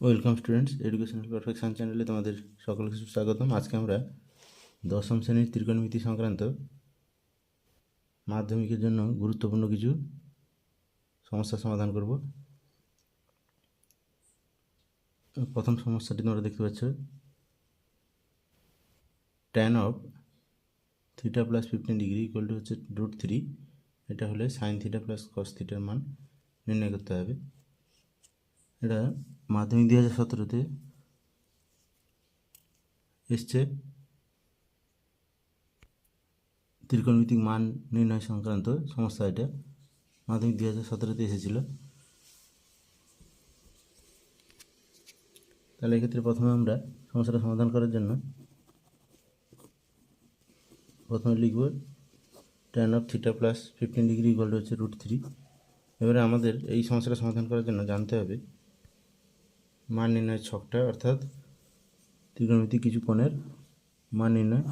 Welcome students educational perfection চ্যানেলে তোমাদের সকলকে সুস্বাগতম। আজকে আমরা দশম শ্রেণির ত্রিকোণমিতি সংক্রান্ত মাধ্যমিকের জন্য গুরুত্বপূর্ণ কিছু সমস্যার সমাধান করব। প্রথম সমস্যাটি তোমরা দেখতে পাচ্ছ। Tan of theta plus fifteen degree equal to হচ্ছে রুট থ্রি এটা হলে সাইন থিটা প্লাস কস থিটার মান নির্ণয় করতে হবে। এটা মাধ্যমিক দুই হাজার সতেরোতে এসছে। ত্রিকোণমিতিক মান নির্ণয় সংক্রান্ত সমস্যা এটা। মাধ্যমিক দুই হাজার সতেরোতে এসেছিল। তাহলে এক্ষেত্রে প্রথমে আমরা সমস্যাটা সমাধান করার জন্য প্রথমে লিখব tan of theta plus fifteen degree equal হচ্ছে রুট থ্রি এবারে আমাদের এই সমস্যাটা সমাধান করার জন্য জানতে হবে মান নির্ণয়ের ছকটা অর্থাৎ ত্রিকোণমিতিক কিছু কোণের মান নির্ণয়।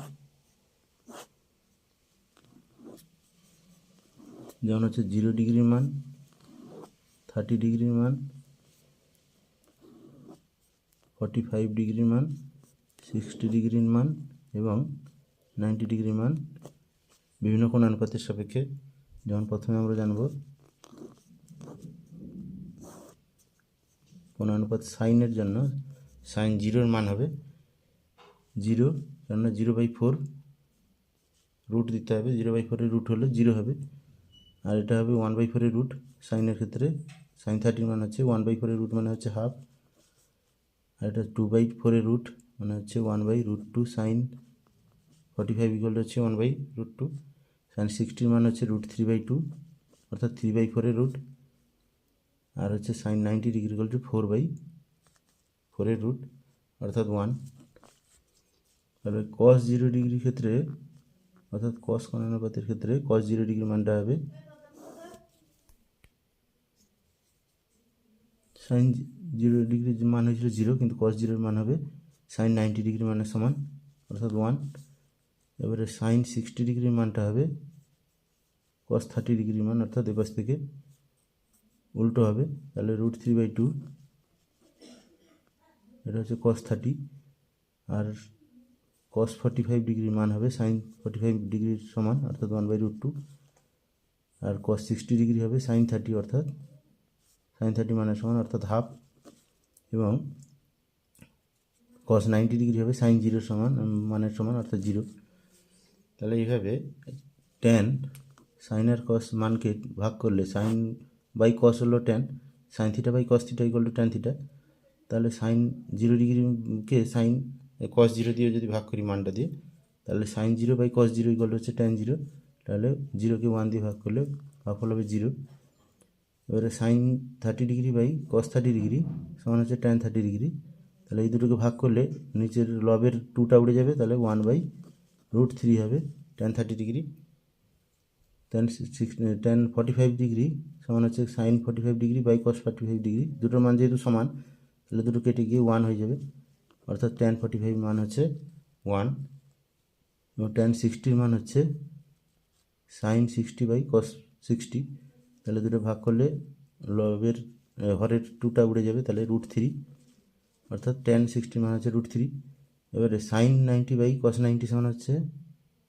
যেমন হচ্ছে জিরো ডিগ্রির মান, থার্টি ডিগ্রির মান, ফর্টি ফাইভ ডিগ্রির মান, সিক্সটি ডিগ্রির মান এবং নাইনটি ডিগ্রির মান বিভিন্ন কোণ অনুপাতের সাপেক্ষে। যেমন প্রথমে আমরা জানব কোন অনুপাত সাইনের জন্য সাইন জিরোর মান হবে জিরো কেননা জিরো বাই ফোর রুট দিতে হবে জিরো বাই ফোরের রুট হলে জিরো হবে। আর এটা হবে ওয়ান বাই ফোরের রুট সাইনের ক্ষেত্রে সাইন থার্টির মান হচ্ছে ওয়ান বাই ফোরের রুট মানে হচ্ছে হাফ আর এটা টু বাই ফোরের রুট মানে হচ্ছে one by root two sine forty five equal হচ্ছে one by root two sine সিক্সটির মান হচ্ছে রুট থ্রি বাই টু অর্থাৎ থ্রি বাই ফোরের রুট আর হচ্ছে sine ninety degree equal to four by ফোরের রুট অর্থাৎ ওয়ান তাহলে কস জিরো ডিগ্রির ক্ষেত্রে, অর্থাৎ কস কোণানুপাতের ক্ষেত্রে কস জিরো ডিগ্রি মানটা হবে সাইন জিরো ডিগ্রির মান হয়েছিল জিরো কিন্তু কস জিরোর মান হবে সাইন নাইনটি ডিগ্রি মানের সমান, অর্থাৎ ওয়ান এবারে সাইন সিক্সটি ডিগ্রির মানটা হবে কস থার্টি ডিগ্রি মান, অর্থাৎ এপাশ থেকে উল্টো হবে, তাহলে রুট থ্রি বাই টু এটা হচ্ছে কস থার্টি আর কস ফর্টি ফাইভ ডিগ্রির মান হবে সাইন ফর্টি ফাইভ ডিগ্রির সমান, অর্থাৎ ওয়ান বাই রুট টু আর কস সিক্সটি ডিগ্রি হবে সাইন থার্টি অর্থাৎ সাইন থার্টি মানের সমান, অর্থাৎ হাফ এবং কস নাইনটি ডিগ্রি হবে সাইন জিরোর সমান মানের সমান, অর্থাৎ জিরো তাহলে এইভাবে টেন সাইন আর কস মানকে ভাগ করলে সাইন বাই কস হলো tan sine theta by cos theta equal to tan theta তাহলে সাইন জিরো ডিগ্রিকে সাইন কস জিরো দিয়ে যদি ভাগ করি মানটা দিয়ে, তাহলে sine zero by cos zero equal হচ্ছে টেন জিরো তাহলে জিরোকে ওয়ান দিয়ে ভাগ করলে ভাগফল হবে জিরো এবারে sine thirty degree by cos thirty degree সমান হচ্ছে টেন থার্টি ডিগ্রি তাহলে এই দুটোকে ভাগ করলে নিচের লবের টুটা উড়ে যাবে, তাহলে ওয়ান বাই রুট থ্রি হবে tan thirty degree tan six tan forty five degree সমান হচ্ছে sine forty five degree by cos forty five degree দুটোর মান যেহেতু সমান, তাহলে দুটো কেটে গিয়ে ওয়ান হয়ে যাবে। অর্থাৎ টেন ফর্টি ফাইভ মান হচ্ছে ওয়ান এবং টেন সিক্সটির মান হচ্ছে sine sixty by cos sixty তাহলে দুটো ভাগ করলে লবের হরের টুটা উড়ে যাবে, তাহলে রুট থ্রি অর্থাৎ টেন সিক্সটির মান হচ্ছে রুট থ্রি এবারে sine ninety by cos ninety সমান হচ্ছে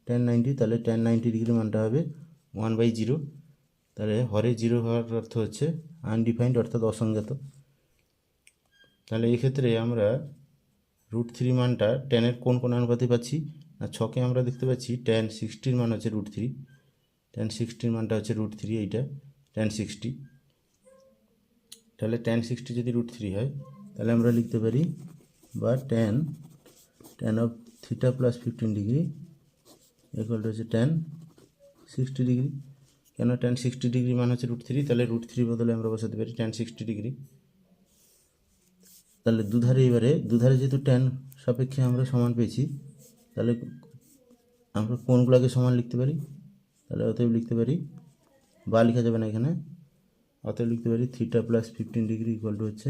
টেন নাইনটি তাহলে টেন নাইনটি ডিগ্রি মানটা হবে ওয়ান বাই জিরো তাহলে হরে জিরো হওয়ার অর্থ হচ্ছে আনডিফাইন্ড অর্থাৎ অসংজ্ঞাত। তাহলে এই ক্ষেত্রে আমরা রুট থ্রি মানটা টেনের কোন কোন অনুপাতে পাচ্ছি? না ছকে আমরা দেখতে পাচ্ছি টেন সিক্সটির মান হচ্ছে রুট থ্রি টেন সিক্সটির মানটা হচ্ছে রুট থ্রি এইটা টেন সিক্সটি তাহলে টেন সিক্সটি যদি রুট থ্রি হয়, তাহলে আমরা লিখতে পারি বা tan tan of theta plus fifteen degree equal হচ্ছে টেন সিক্সটি ডিগ্রি কেন টেন সিক্সটি ডিগ্রি মান হচ্ছে রুট থ্রি তাহলে রুট থ্রি বদলে আমরা বসাতে পারি টেন সিক্সটি ডিগ্রি তাহলে দুধারে এবারে, দুধারে যেহেতু টেন সাপেক্ষে আমরা সমান পেয়েছি, তাহলে আমরা কোনগুলোকে সমান লিখতে পারি? তাহলে অতএব লিখতে পারি, বা লেখা যাবে না এখানে। অতএব লিখতে পারি theta plus fifteen degree equal to হচ্ছে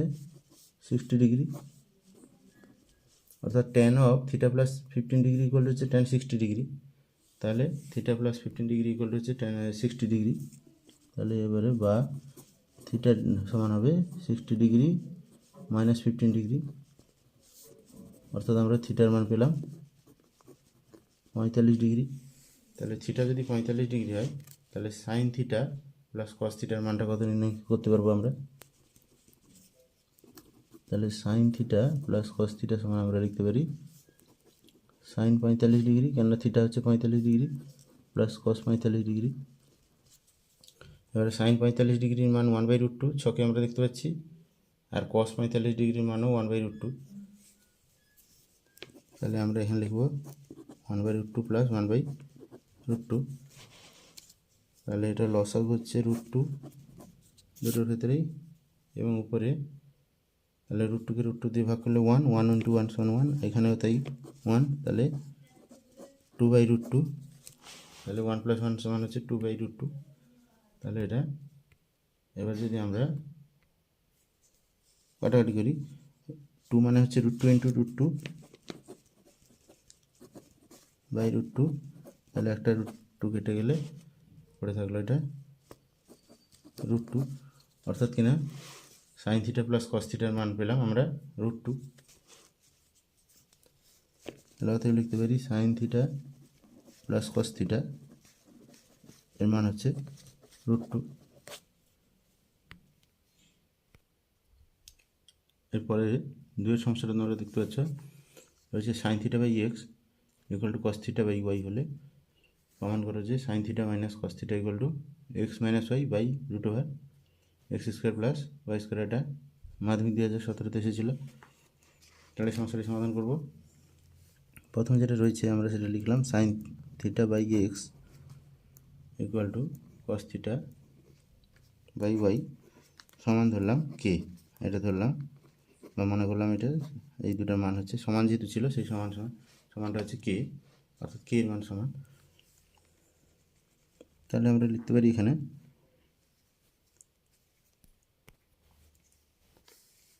সিক্সটি ডিগ্রি অর্থাৎ tan of theta plus fifteen degree equal হচ্ছে টেন সিক্সটি ডিগ্রি তাহলে theta plus fifteen degree equal হচ্ছে টেন সিক্সটি ডিগ্রি তাহলে এবারে বা থিটা সমান হবে sixty degree minus fifteen degree অর্থাৎ আমরা থিটার মান পেলাম পঁয়তাল্লিশ ডিগ্রি তাহলে থিটা যদি পঁয়তাল্লিশ ডিগ্রি হয়, তাহলে সাইন থিটা প্লাস কস থিটার মানটা কত নির্ণয় করতে পারব আমরা? তাহলে sine theta plus cos theta সমান আমরা লিখতে পারি সাইন পঁয়তাল্লিশ ডিগ্রি, কেননা থিটা হচ্ছে পঁয়তাল্লিশ ডিগ্রি, প্লাস কস পঁয়তাল্লিশ ডিগ্রি। এবারে সাইন পঁয়তাল্লিশ ডিগ্রির মান ওয়ান বাই রুট টু ছকে আমরা দেখতে পাচ্ছি, আর কস পঁয়তাল্লিশ ডিগ্রির মানও ওয়ান বাই রুট টু তাহলে আমরা এখানে লিখব one by root two plus one by root two তাহলে এটা লসাগ হচ্ছে রুট টু দুটোর ক্ষেত্রেই, এবং উপরে, তাহলে রুট টুকে রুট টু দিয়ে ভাগ করলে ওয়ান ওয়ান ইন্টু ওয়ান সমান ওয়ান এখানেও তাই। ওয়ান তাহলে টু বাই রুট টু তাহলে ওয়ান প্লাস ওয়ান সমান হচ্ছে টু বাই রুট টু তাহলে এটা এবার যদি আমরা কাটাকাটি করি টু মানে হচ্ছে root two into root two by root two তাহলে একটা রুট টু কেটে গেলে পড়ে থাকল এটা রুট টু অর্থাৎ কিনা সাইন থিটা প্লাস কস থিটার মান পেলাম আমরা রুট টু তাহলে অতএব লিখতে পারি sine theta plus cos theta এর মান হচ্ছে রুট টু এরপরে দুয়ের সমস্যাটা তোমরা দেখতে পাচ্ছ, রয়েছে sine theta by x equal to cos theta by y হলে প্রমাণ করো যে sine theta minus cos theta equal to x minus y by root over x square plus y square এটা মাধ্যমিক দুই হাজার সতেরোতে এসেছিল। তাহলে সমস্যাটি সমাধান করব। প্রথমে যেটা রয়েছে, আমরা সেটা লিখলাম sine theta by x equal to cos theta by y সমান ধরলাম কে এটা ধরলাম বা মনে করলাম এটা এই দুটার মান হচ্ছে সমান যেহেতু ছিল, সেই সমান সমান, সমানটা হচ্ছে কে অর্থাৎ কে এর মান সমান। তাহলে আমরা লিখতে পারি এখানে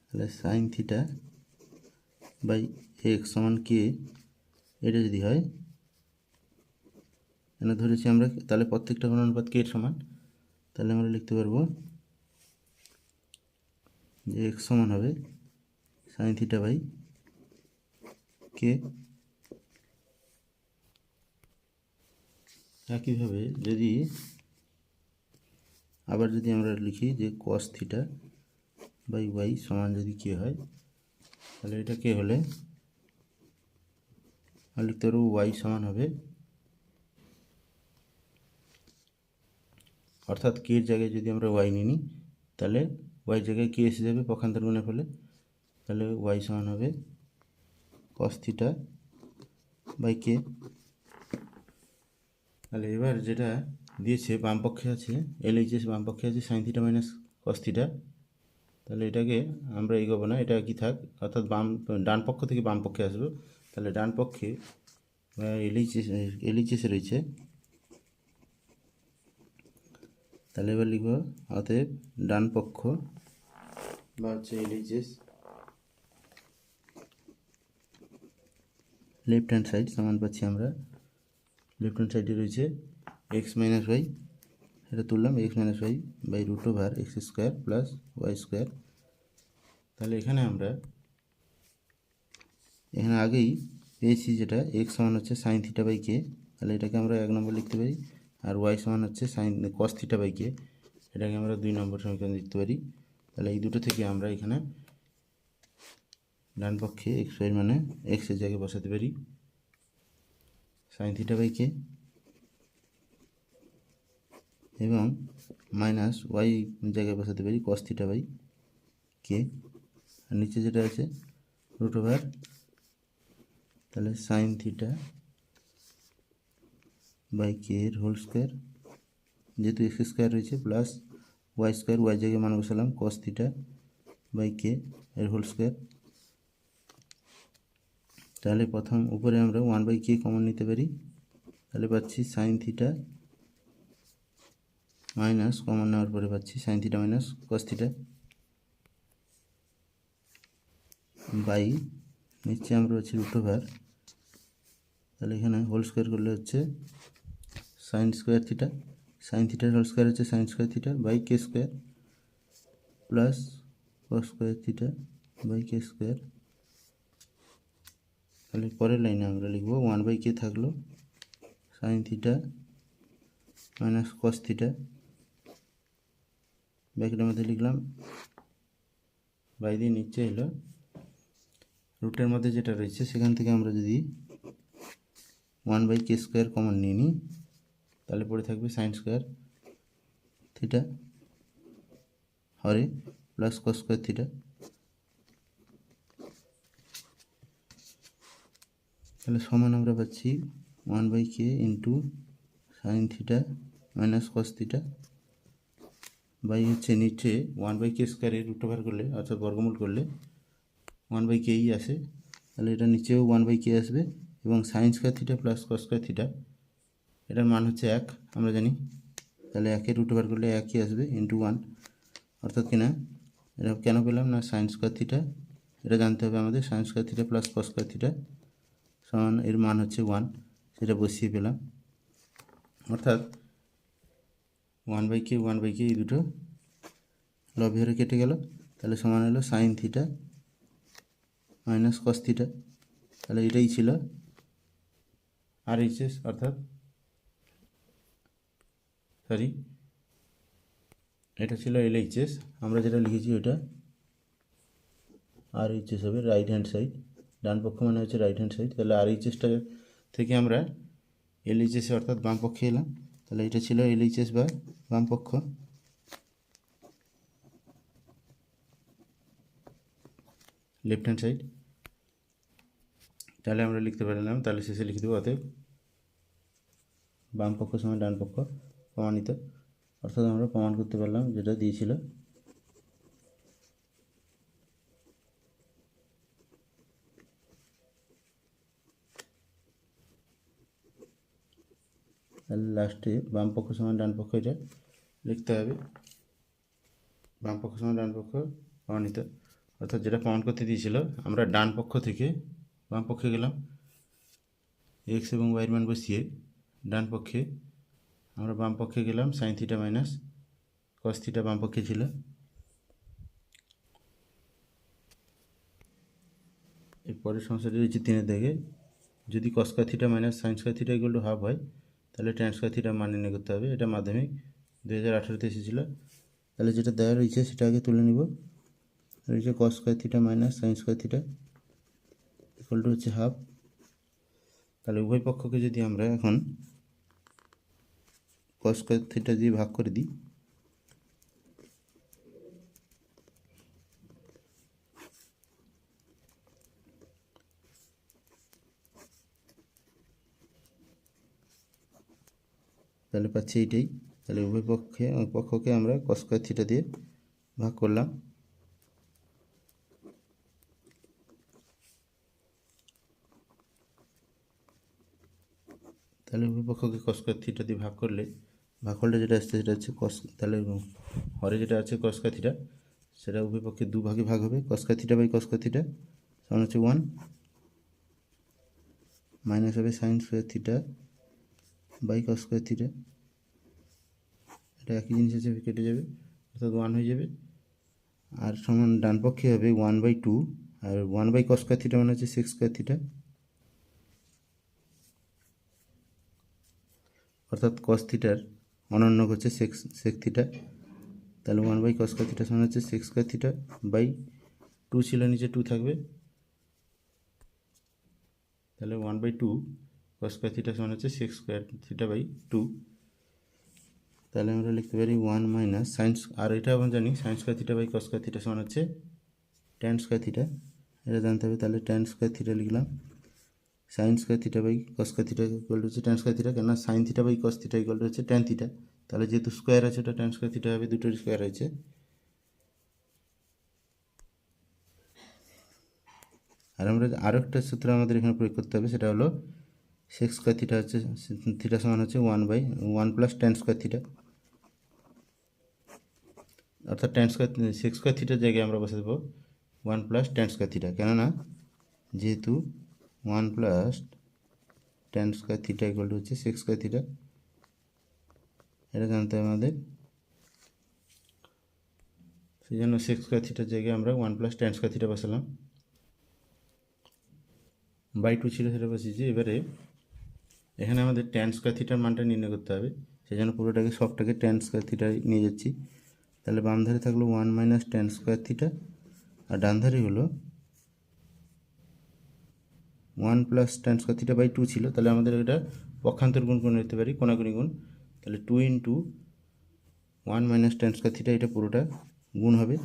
তাহলে সাইন থিটা বাই এক্স সমান কে এটা যদি হয়, এখানে ধরেছি আমরা, তাহলে প্রত্যেকটা অনুপাত কে সমান? তাহলে আমরা লিখতে পারব যে এক্স সমান হবে সাইন থিটা বাই কে একইভাবে যদি আবার যদি আমরা লিখি যে কস থিটা বাই ওয়াই সমান যদি কে হয়, তাহলে এটা কে হলে? লিখতে পারব ওয়াই সমান হবে। অর্থাৎ কে এর জায়গায় যদি আমরা ওয়াই নিই, তাহলে ওয়াই জায়গায় কে এসে যাবে পক্ষান্তর গুণের ফলে। তাহলে ওয়াই সমান হবে কস থিটা বাই কে তাহলে এবার যেটা দিয়েছে বাম পক্ষে আছে এল এইচ এস বাম পক্ষে আছে সাইন থিটা মাইনাস কস তাহলে এটাকে আমরা এগোবো না, এটা কি থাক? অর্থাৎ বাম, ডান পক্ষ থেকে বাম পক্ষে আসব। তাহলে ডান পক্ষে L H S L H এসে রয়েছে। তাহলে এবার লিখব অতএব ডান পক্ষ বা হচ্ছে L H S left hand side সমান পাচ্ছি আমরা। লেফট হ্যান্ড সাইডে রয়েছে এক্স মাইনাস ওয়াই এটা তুললাম x minus y by root over x square plus y square তাহলে এখানে আমরা, এখানে আগেই পেয়েছি যেটা এক্স সমান হচ্ছে সাইন থিটা বাই কে তাহলে এটাকে আমরা এক নম্বর লিখতে পারি, আর ওয়াই সমান হচ্ছে sine cos theta by k এটাকে আমরা দুই নম্বর সমীকরণ লিখতে পারি। তাহলে এই দুটো থেকে আমরা এখানে ডান পক্ষে এক্স ওয়াই মানে এক্সের জায়গায় বসাতে পারি। সাইন থিটা বাই কে এবং মাইনাস ওয়াই জায়গায় বসাতে পারি কস থিটা বাই কে আর নিচে যেটা আছে রুট ওভার তাহলে সাইন থিটা বাই কে এর হোল স্কোয়ার যেহেতু এক্স স্কোয়ার রয়েছে প্লাস ওয়াই স্কোয়ার ওয়াই জায়গায় মান বসালাম কস থিটা বাই কে এর হোল স্কোয়ার তাহলে প্রথম উপরে আমরা ওয়ান বাই কে কমন নিতে পারি। তাহলে পাচ্ছি সাইন থিটা মাইনাস কমন নেওয়ার পরে পাচ্ছি sine theta minus cos theta by নিচে আমরা হচ্ছে রুট ওভার। তাহলে এখানে হোল স্কোয়ার করলে হচ্ছে সাইন স্কোয়ার থিটা সাইন থিটার হোল স্কোয়ার হচ্ছে sine square theta by k square plus cos square theta by k square তাহলে পরের লাইনে আমরা লিখব ওয়ান বাই কে থাকল sine theta minus cos theta ব্যাকেটের মধ্যে লিখলাম। বাই দিয়ে নিচে এলো রুটের মধ্যে যেটা রয়েছে, সেখান থেকে আমরা যদি one by k square common নিয়ে নিই, তাহলে পড়ে থাকবে সাইন স্কোয়ার থিটা হরে প্লাস কস স্কোয়ার থিটা তাহলে সমান আমরা পাচ্ছি one by k into sine theta minus cos theta by হচ্ছে নিচে ওয়ান বাই কে স্কোয়ারের রুট ওভার করলে, অর্থাৎ বর্গমূল করলে ওয়ান বাই কেই আসে। তাহলে এটা নিচেও ওয়ান বাই কে আসবে এবং sine square theta plus cos square theta এটার মান হচ্ছে এক, আমরা জানি। তাহলে একের রুট ওভার করলে একই আসবে ইন্টু ওয়ান অর্থাৎ কিনা, এটা কেন পেলাম না? সাইন স্কোয়ার থিটা এটা জানতে হবে আমাদের। Sine square theta plus cos square theta সমান, এর মান হচ্ছে ওয়ান সেটা বসিয়ে পেলাম। অর্থাৎ one by k one by k এই দুটো লবের কেটে গেল। তাহলে সমান হলো সাইন থিটা মাইনাস কস তাহলে এটাই ছিল আর এইচএস অর্থাৎ সরি এটা ছিল এল এইচএস আমরা যেটা লিখেছি ওটা আর এইচএস হবে রাইট হ্যান্ড সাইড ডান পক্ষ মানে হচ্ছে রাইট হ্যান্ড সাইড তাহলে আর এইচএসটা থেকে আমরা এল এইচএস অর্থাৎ বাম পক্ষে এলাম, তাহলে এটা ছিল এল এইচএস বা বাম পক্ষ। লেফট হ্যান্ড সাইড তাহলে আমরা লিখতে পারলাম, তাহলে শেষে লিখে দেবো অতএব। বাম পক্ষ সময় ডান পক্ষ, প্রমাণিত। অর্থাৎ আমরা প্রমাণ করতে পারলাম যেটা দিয়েছিল। তাহলে লাস্টে বাম পক্ষ সমান ডান পক্ষ এটা লিখতে হবে। বাম পক্ষ সমান ডান পক্ষ, প্রমাণিত। অর্থাৎ যেটা প্রমাণ করতে দিয়েছিল, আমরা ডান পক্ষ থেকে বাম পক্ষে গেলাম। এক্স এবং ওয়াইয়ের মান বসিয়ে ডান পক্ষে আমরা বাম পক্ষে গেলাম sine theta minus cos theta বাম পক্ষে ছিল। এরপরের সমস্যাটি রয়েছে তিনের দাগে যদি cos square theta minus sine square theta equal half হয়, তাহলে ট্যান স্কয়ার থিটা মান নির্ণয় করতে হবে। এটা মাধ্যমিক। দু হাজার আঠারোতে এসেছিল। তাহলে যেটা দেওয়া রয়েছে, সেটা আগে তুলে নিব। রয়েছে cos theta minus sine square theta equal to হচ্ছে হাফ তাহলে উভয় পক্ষকে যদি আমরা এখন কস স্কয়ার থিটা দিয়ে ভাগ করে দিই, তাহলে পাচ্ছি এইটাই। তাহলে উভয় পক্ষে, পক্ষকে আমরা কস স্কয়ার থিটা দিয়ে ভাগ করলাম। তাহলে উভয় পক্ষকে কস স্কয়ার থিটা দিয়ে ভাগ করলে, ভাগফলটা যেটা আসছে সেটা হচ্ছে কস তাহলে হরে যেটা আছে কস স্কয়ার থিটা সেটা উভয় পক্ষে দু ভাগে ভাগ হবে। Cos square theta by cos square theta সমান হচ্ছে ওয়ান মাইনাস হবে sine square theta by cos theta এটা একই জিনিস আছে, কেটে যাবে, অর্থাৎ ওয়ান হয়ে যাবে। আর সমান ডান পক্ষে হবে one by two R one by cos square theta মানে হচ্ছে সিক্স স্কয়ার থিটা অর্থাৎ কস থিটার অনন্য হচ্ছে সেক্স সেক থিটা তাহলে ওয়ান বাই কস থিটা সমান হচ্ছে সিক্স স্কয়ার বাই টু ছিল নিচে টু থাকবে। তাহলে one by two cos theta সমান হচ্ছে sec square theta by two তাহলে আমরা লিখতে পারি ওয়ান মাইনাস সাইন্স আর এটা আমরা জানি sine square by cos theta সমান হচ্ছে ট্যান স্কয়ার থিটা এটা জানতে হবে, তাহলে ট্যান স্কয়ার থিটা লিখলাম। Sine square theta by cos square theta equal to হচ্ছে ট্যান স্কয়ার থিটা কেননা sine theta by cos theta equal to হচ্ছে ট্যান থিটা তাহলে যেহেতু স্কোয়ার আছে ওটা ট্যান স্কয়ার থিটা হবে দুটোর স্কোয়ার আছে আর আমরা আরও একটা সূত্র আমাদের এখানে প্রয়োগ করতে হবে, সেটা হলো সেক্স স্কোয়ার থিটা হচ্ছে থিটা সমান হচ্ছে one by one plus tan square theta অর্থাৎ টেন স্কোয়ার সিক্স স্কোয়ার থিটার জায়গায় আমরা বসে দেবো one plus tan square theta কেননা যেহেতু one plus tan square theta equal to হচ্ছে সিক্স স্কোয়ার থিটা। এটা জানতে হবে আমাদের। সেই জন্য সিক্স স্কোয়ার থিটার জায়গায় আমরা one plus tan square theta বসালাম। বাই টু ছিল সেটা বসিয়েছি। এবারে এখানে আমাদের ট্যান স্কোয়ার থিটার মানটা নির্ণয় করতে হবে। সেই জন্য পুরোটাকে, সবটাকে ট্যান স্কোয়ার থিটা নিয়ে যাচ্ছি। তাহলে বাম ধারে থাকল one minus tan square theta. আর ডান ধারে হলো one plus tan square theta by two ছিল, তাহলে আমাদের এটা পক্ষান্তর গুণ করে নিতে পারি কোনাকুনি গুণ। তাহলে two into one minus tan square theta এটা পুরোটা গুণ হবে।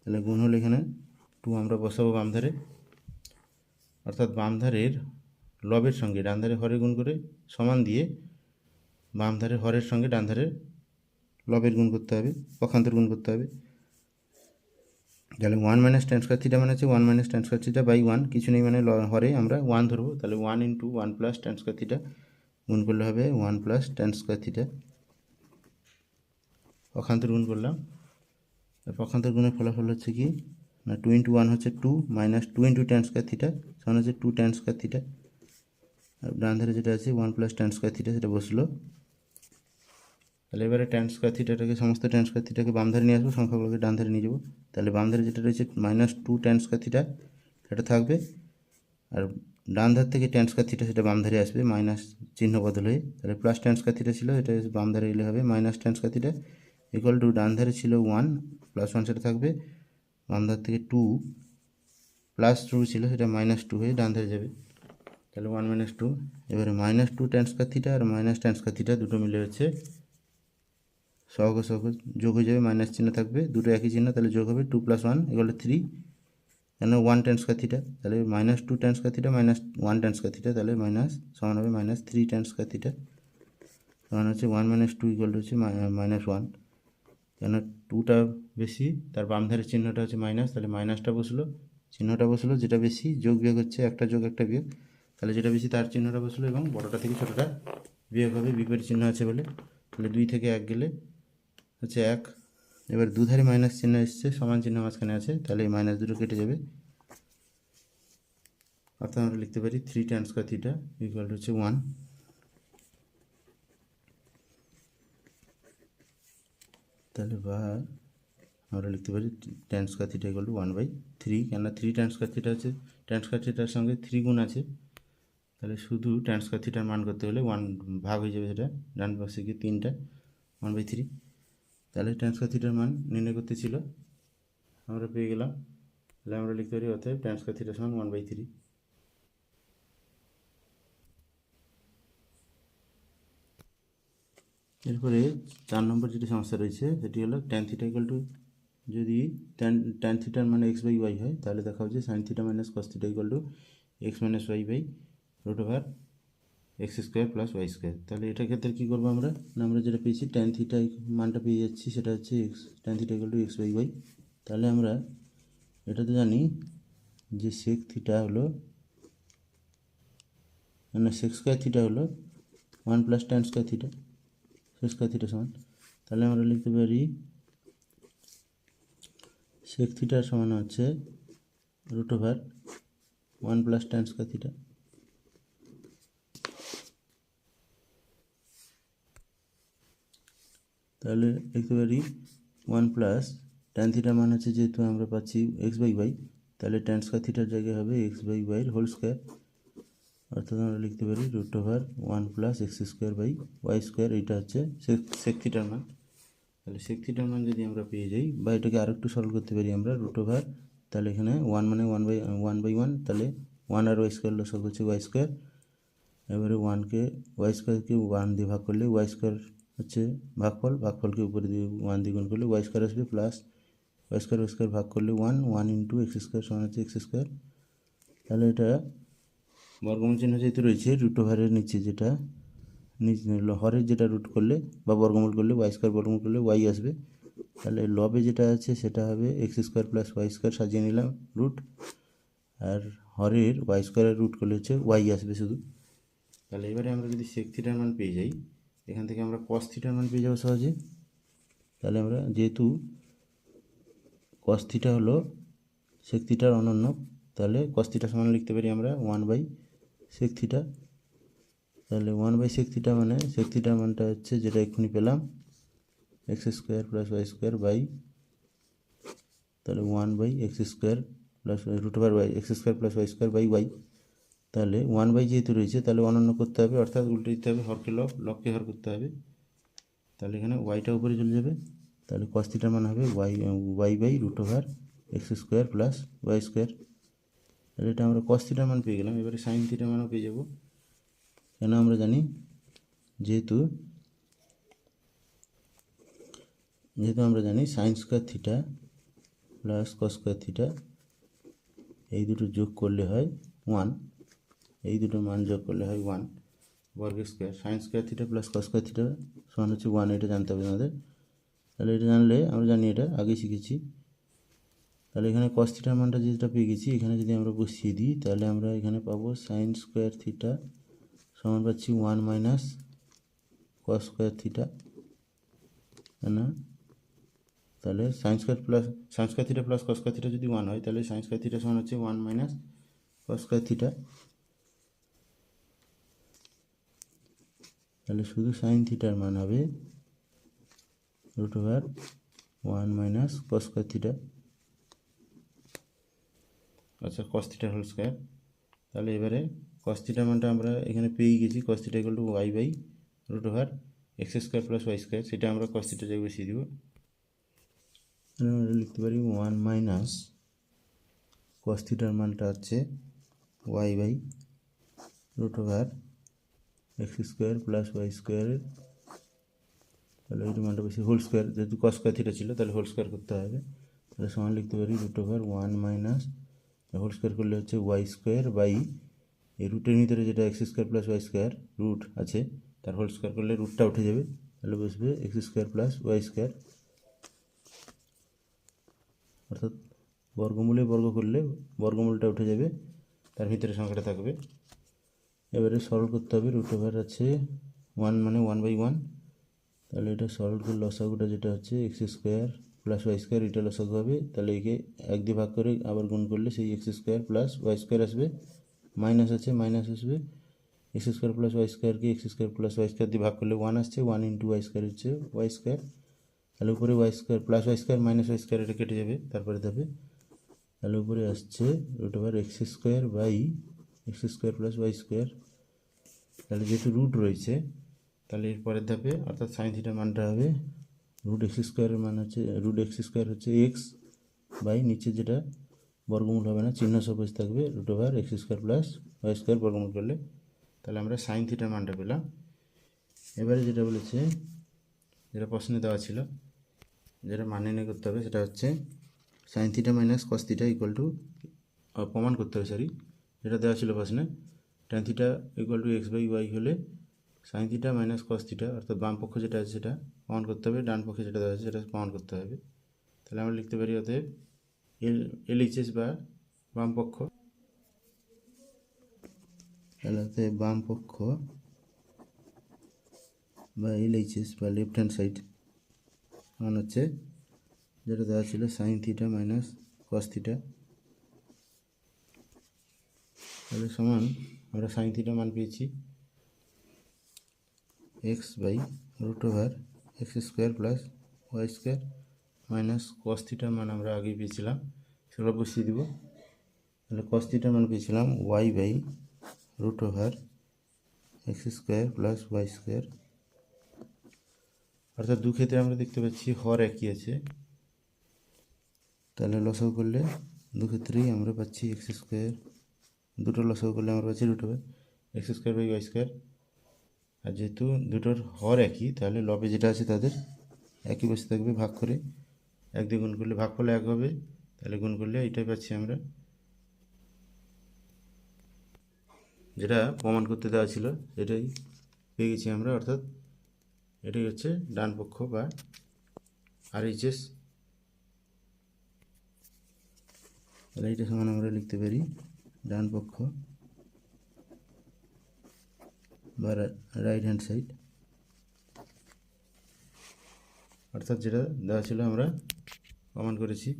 তাহলে গুণ হলে এখানে টু আমরা বসাবো বাম ধারে। অর্থাৎ বাম ধারের লবের সঙ্গে, ডান ধারে হরে গুণ করে সমান দিয়ে বাম ধারে হরের সঙ্গে ডান ধারে লবের গুণ করতে হবে, পক্ষান্তর গুণ করতে হবে। তাহলে one minus tan square theta মানে হচ্ছে one minus tan square theta by one কিছু নেই মানে হরে আমরা ওয়ান ধরবো, তাহলে one into one plus tan square theta গুণ করলে হবে one plus tan square theta পক্ষান্তর গুণ করলাম। পক্ষান্তর গুণের ফলাফল হচ্ছে কি? না টু ইন্টু ওয়ান হচ্ছে two minus two into tan square theta সমান হচ্ছে টু টেন স্কোয়ার থিটা আর ডান ধারে যেটা আছে one plus tan square theta সেটা বসল। তাহলে এবারে ট্যান স্কোয়ার থিটাটাকে সমস্ত ট্যান স্কোয়ার থিটাকে বাম ধারে নিয়ে আসব, সংখ্যাগুলোকে ডান ধারে নিয়ে যাব। তাহলে বাম ধারে যেটা রয়েছে minus two tan square theta সেটা থাকবে। আর ডান ধার থেকে ট্যান স্কোয়ার থিটা সেটা বাম ধারে আসবে মাইনাস চিহ্ন বদল হয়ে। তাহলে প্লাস ট্যান স্কোয়ার থিটা ছিল, এটা বাম ধারে এলে হবে minus tan square theta equal to ডান ধারে ছিল ওয়ান প্লাস ওয়ান সেটা থাকবে। বাম ধার থেকে টু প্লাস টু ছিল, সেটা মাইনাস টু হয়ে ডান ধারে যাবে। তাহলে ওয়ান মাইনাস টু এবারে minus two tan square theta আর মাইনাস ট্যান স্কোয়ার থিটা দুটো মিলে হচ্ছে সহগ সহগ যোগ হয়ে যাবে মাইনাস চিহ্ন থাকবে, দুটো একই চিহ্ন, তাহলে যোগ হবে টু প্লাস ওয়ান এগুলো থ্রি কেন ওয়ান টেন স্কোয়ার থিটা তাহলে minus two tan square theta minus one tan square theta তাহলে মাইনাস সমান হবে minus three tan square theta সমান হচ্ছে ওয়ান মাইনাস টু ইকুয়াল হচ্ছে মাইনাস ওয়ান কেন টুটা বেশি, তার বাম ধারের চিহ্নটা হচ্ছে মাইনাস তাহলে মাইনাসটা বসল, চিহ্নটা বসল, যেটা বেশি, যোগ বিয়োগ হচ্ছে একটা যোগ, একটা বিয়োগ, তাহলে যেটা বেশি তার চিহ্নটা বসল এবং বড়টা থেকে ছোটোটা বিয়োগ হবে, বিপরীত চিহ্ন আছে বলে, তাহলে দুই থেকে এক গেলে হচ্ছে এক। এবার দুধারে মাইনাস চিহ্ন এসছে, সমান চিহ্ন মাঝখানে আছে, তাহলে এই মাইনাস দুটো কেটে যাবে। অর্থাৎ আমরা লিখতে পারি three tan square theta equal হচ্ছে ওয়ান তাহলে বা আমরা লিখতে পারি tan square theta equal to one by three কেননা থ্রি ট্যান স্কোয়ার থিটা আছে ট্যান স্কোয়ার থিটার সঙ্গে থ্রি গুণ আছে। তাহলে শুধু ট্যান স্কোয়ার থিটার মান করতে হলে ওয়ান ভাগ হয়ে যাবে সেটা, ডান পাশে গিয়ে তিনটা ওয়ান বাই থ্রি তাহলে ট্যান থিটার মান নির্ণয় করতে ছিল। আমরা পেয়ে গেলাম। তাহলে আমরা লিখতে পারি অতএব ট্যান স্কোয়ার থিটার সমান ওয়ান বাই থ্রি এরপরে চার নম্বর যেটি সমস্যা রয়েছে, সেটি হলো ট্যান থিটা ইকুয়াল টু যদি ট্যান ট্যান থিটার মানে এক্স বাই ওয়াই হয়, তাহলে দেখা হচ্ছে sine theta minus cos theta equal to x minus y by root over x square plus y square তাহলে এটার ক্ষেত্রে কী করব আমরা? না, আমরা যেটা পেয়েছি ট্যান থিটা মানটা পেয়ে যাচ্ছি, সেটা হচ্ছে x tan theta equal to x y y তাহলে আমরা এটা তো জানি যে সেক থিটা হলো মানে সেক্স স্কোয়ার থিটা হলো one plus tan square theta sec square theta সমান। তাহলে আমরা লিখতে পারি সেক থিটার সমান হচ্ছে root over one plus tan square theta তাহলে লিখতে পারি ওয়ান প্লাস ট্যান থিটার মান হচ্ছে যেহেতু আমরা পাচ্ছি এক্স বাই ওয়াই তাহলে ট্যান স্কোয়ার থিটার জায়গায় হবে এক্স বাই ওয়াইয়ের হোল স্কোয়ার অর্থাৎ আমরা লিখতে পারি root over one plus x square by y square এইটা হচ্ছে সেক থিটার মান। তাহলে সেক থিটার মান যদি আমরা পেয়ে যাই, বা এটাকে আরেকটু সলভ করতে পারি আমরা রুট ওভার তাহলে এখানে ওয়ান মানে one by one by one তাহলে ওয়ান আর ওয়াই স্কোয়ার লসক হচ্ছে ওয়াই স্কোয়ার এবারে ওয়ানকে ওয়াই স্কোয়ারকে ওয়ান দিয়ে ভাগ করলে ওয়াই স্কোয়ার হচ্ছে ভাগফল, ভাগফলকে উপরে দিয়ে ওয়ান দিয়ে গুণ করলে ওয়াই স্কোয়ার আসবে plus y square y square ভাগ করলে one one into x square সমান হচ্ছে এক্স স্কোয়ার তাহলে এটা বর্গমূল চিহ্ন যেহেতু রয়েছে রুট ওভারের নিচে যেটা, নিচ হরের যেটা রুট করলে বা বর্গমূল করলে ওয়াই স্কোয়ার বর্গমূল করলে ওয়াই আসবে। তাহলে লবে যেটা আছে সেটা হবে x square plus y square সাজিয়ে নিলাম রুট আর হরের ওয়াই স্কোয়ারের রুট করলে হচ্ছে ওয়াই আসবে শুধু। তাহলে এবারে আমরা যদি সেক থিটার মান পেয়ে যাই এখান থেকে আমরা কস থিটার মান পেয়ে যাব সহজে তাহলে আমরা যেহেতু কস থিটা হলো সেক থিটার অনন্য, তাহলে কস থিটা সমান লিখতে পারি আমরা ওয়ান বাই সেক থিটা তাহলে ওয়ান বাই সেক থিটা মানে সেক থিটার মানটা হচ্ছে যেটা এক্ষুনি পেলাম x square plus y square by তাহলে one by x square plus root over by x square plus y square by y তাহলে ওয়ান বাই যেহেতু রয়েছে, তাহলে অনন্য করতে হবে, অর্থাৎ উল্টে দিতে হবে হরকে লব লবকে হর করতে হবে। তাহলে এখানে ওয়াইটা উপরে চলে যাবে। তাহলে কস থিটার মান হবে y y by root over x square plus y square তাহলে এটা আমরা কস থিটার মান পেয়ে গেলাম, এবারে সাইন থিটার মানও পেয়ে যাব। কেন আমরা জানি? যেহেতু যেহেতু আমরা জানি sine square theta plus cos square theta এই দুটো যোগ করলে হয় ওয়ান এই দুটো মান যোগ করলে হয় ওয়ান বর্গ square sine square theta plus cos square theta সমান হচ্ছে ওয়ান এটা জানতে হবে আমাদের তাহলে এটা জানলে আমরা জানি এটা আগে শিখেছি। তাহলে এখানে কস থিটার মানটা যেটা পেয়ে গেছি, এখানে যদি আমরা বসিয়ে দিই, তাহলে আমরা এখানে পাবো সাইন স্কোয়ার থিটা সমান পাচ্ছি one minus cos square theta না? তাহলে sine square plus sine square theta plus cos square theta যদি ওয়ান হয়, তাহলে সাইন স্কোয়ার থিটা সমান হচ্ছে one minus cos square theta তাহলে শুধু সাইন থিটার মান হবে root over one minus cos square theta আচ্ছা কস থিটা হোল স্কোয়ার তাহলে এবারে কস থিটার মানটা আমরা এখানে পেয়ে গেছি। Cos theta equal to y by root over x square plus y square সেটা আমরা কস থিটা জায়গায় বসিয়ে দিব। আমরা লিখতে পারি ওয়ান মাইনাস কস থিটার মানটা হচ্ছে y by root over x square plus y স্কোয়ারের তাহলে ওই মানটা বেশি হোল স্কোয়ার যেহেতু কস স্কোয়ার থিটা ছিল, তাহলে হোল স্কোয়ার করতে হবে। তাহলে সমান লিখতে পারি root over one minus whole square করলে হচ্ছে ওয়াই স্কোয়ার বাই এই রুটের ভিতরে যেটা x square plus y square root আছে, তার হোল স্কোয়ার করলে রুটটা উঠে যাবে। তাহলে বসবে x square plus y square অর্থাৎ বর্গমূলে বর্গ করলে বর্গমূলটা উঠে যাবে, তার ভিতরে সংখ্যাটা থাকবে। এবারে সরল করতে হবে রুট ওভার আছে ওয়ান মানে ওয়ান বাই ওয়ান তাহলে এটা সরল করে লসাগুটা যেটা হচ্ছে x square plus y square এটা লসাগু হবে। তাহলে একে এক দিয়ে ভাগ করে আবার গুণ করলে সেই x square plus y square আসবে। মাইনাস আছে মাইনাস আসবে। এক্স স্কোয়ার প্লাস ওয়াই স্কোয়ারকে x square plus y square দিয়ে ভাগ করলে ওয়ান আসছে ওয়ান ইন্টু ওয়াই স্কোয়ার হচ্ছে ওয়াই স্কোয়ার তাহলে উপরে y square plus y square minus y square এটা কেটে যাবে, তারপরে যাবে তাহলে উপরে আসছে root over x square by x square plus y square তাহলে যেহেতু রুট রয়েছে, তাহলে এর পরের ধাপে অর্থাৎ সাইন থিটার মানটা হবে রুট এক্স স্কোয়ারের মান হচ্ছে রুট এক্স স্কোয়ার হচ্ছে এক্স বাই নিচে যেটা বর্গমূল হবে না, চিহ্ন সবুজ থাকবে root over x square plus y square বর্গমূল করলে। তাহলে আমরা সাইন থিটার মানটা পেলাম। এবারে যেটা বলেছে, যেটা প্রশ্নে দেওয়া ছিল, যেটা মানে নিয়ে করতে হবে, সেটা হচ্ছে sine theta minus cos theta equal to প্রমাণ করতে হবে সরি যেটা দেওয়া ছিল প্রশ্নে tan theta equal to x by y হলে sine theta minus cos theta অর্থাৎ বাম পক্ষ যেটা আছে সেটা প্রমাণ করতে হবে, ডান পক্ষে যেটা দেওয়া আছে সেটা প্রমাণ করতে হবে। তাহলে আমরা লিখতে পারি অতএব এল এল এইচএস বা বাম পক্ষ। তাহলে অতএব বাম পক্ষ বা এল এইচএস বা লেফট হ্যান্ড সাইড মান হচ্ছে যেটা দেওয়া ছিল sine theta minus cos theta তাহলে সমান আমরা সাইন থিটা মান পেয়েছি x by root over x square plus y square minus cos থিটার মান আমরা আগেই পেয়েছিলাম, সেগুলো বসিয়ে দিব। তাহলে কস থিটার মান পেয়েছিলাম y by root over x square plus y square অর্থাৎ দু ক্ষেত্রে আমরা দেখতে পাচ্ছি হর একই আছে। তাহলে লসাগু করলে দু ক্ষেত্রেই আমরা পাচ্ছি এক্স স্কোয়ার দুটো লসাগু করলে আমরা পাচ্ছি root over x square by y square আর যেহেতু দুটোর হর একই, তাহলে লবে যেটা আছে তাদের একই বসে থাকবে ভাগ করে। এক দিয়ে গুণ করলে ভাগ করলে এক হবে। তাহলে গুণ করলে এটাই পাচ্ছি আমরা। যেটা প্রমাণ করতে দেওয়া ছিল, এটাই পেয়ে গেছি আমরা, অর্থাৎ এটাই হচ্ছে ডান পক্ষ বা আর এইচএস তাহলে এইটা সমান আমরা লিখতে পারি ডান পক্ষ বা রাইট হ্যান্ড সাইড অর্থাৎ যেটা দেওয়া ছিল আমরা প্রমাণ করেছি।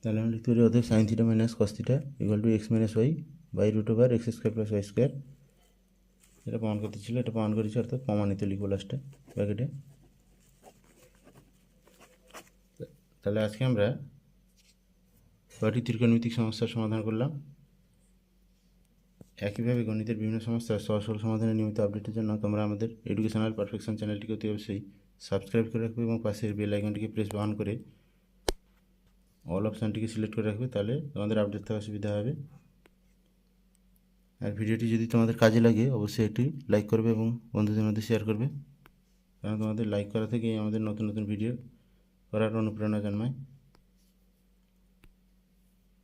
তাহলে আমরা লিখতে পারি, অতএব sine theta minus cos equal to x minus y by root over x square plus y square এটা প্রমাণ করতে ছিল, এটা প্রমাণ করেছি, অর্থাৎ প্রমাণিত লিখব লাস্টে প্যাকেটে তাহলে আজকে আমরা কয়টি ত্রিকোণমিতিক সমস্যার সমাধান করলাম। একইভাবে গণিতের বিভিন্ন সমস্যার সহজ সরল সমাধানের নিয়মিত আপডেটের জন্য তোমরা আমাদের এডুকেশনাল পারফেকশন চ্যানেলটিকে অতি অবশ্যই সাবস্ক্রাইব করে রাখবে এবং পাশের বেল আইকনটিকে প্রেস অন করে অল অপশানটিকে সিলেক্ট করে রাখবে, তাহলে তোমাদের আপডেট থাকা সুবিধা হবে। আর ভিডিওটি যদি তোমাদের কাজে লাগে, অবশ্যই একটি লাইক করবে এবং বন্ধুদের মধ্যে শেয়ার করবে। কারণ তোমাদের লাইক করা থেকেই আমাদের নতুন নতুন ভিডিও করার অনুপ্রেরণা জন্মায়।